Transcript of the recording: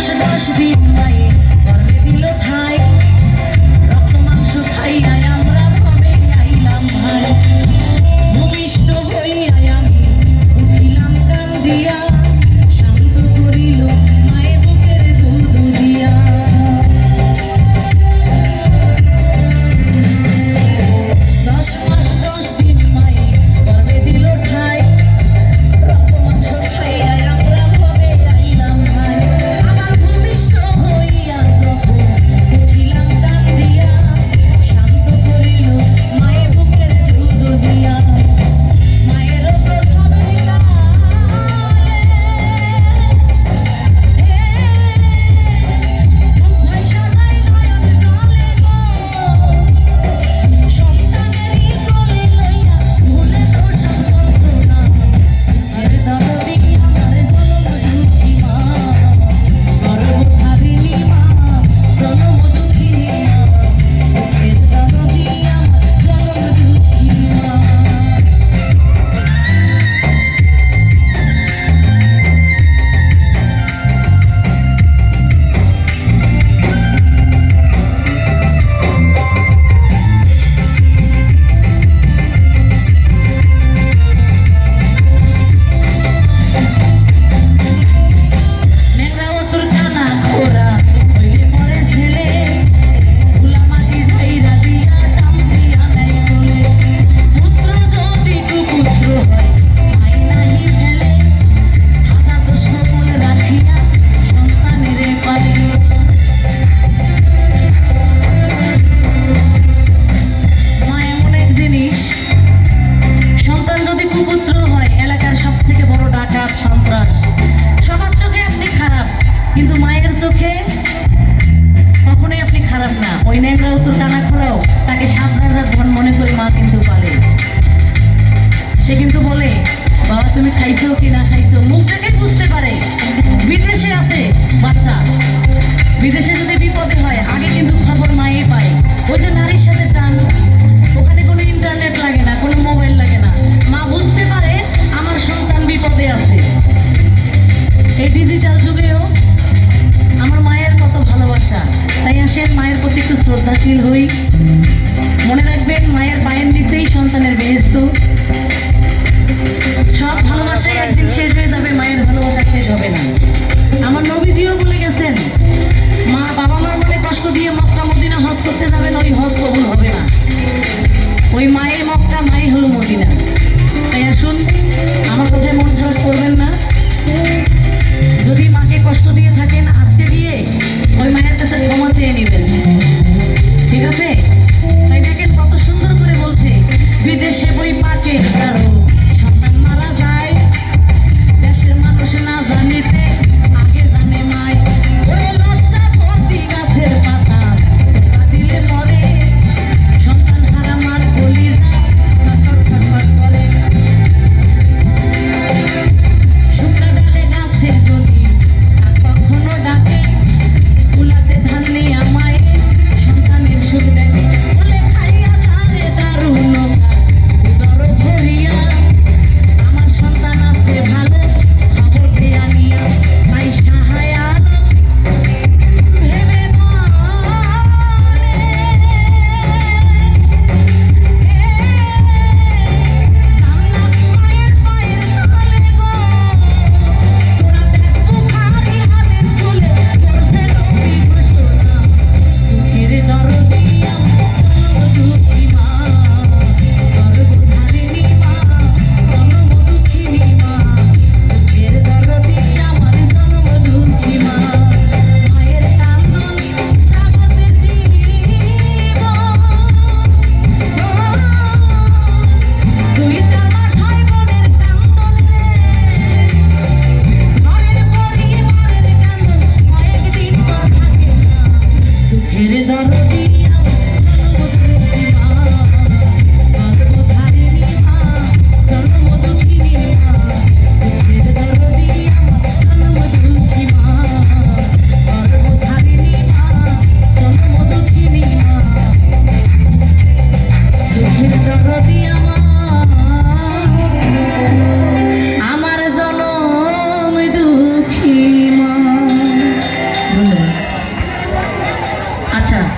আকাশ আকাশ দিন নাই শ্রদ্ধাশীল হই। মনে রাখবেন মায়ের পায়ের নিচেই সন্তানের বেহেস্ত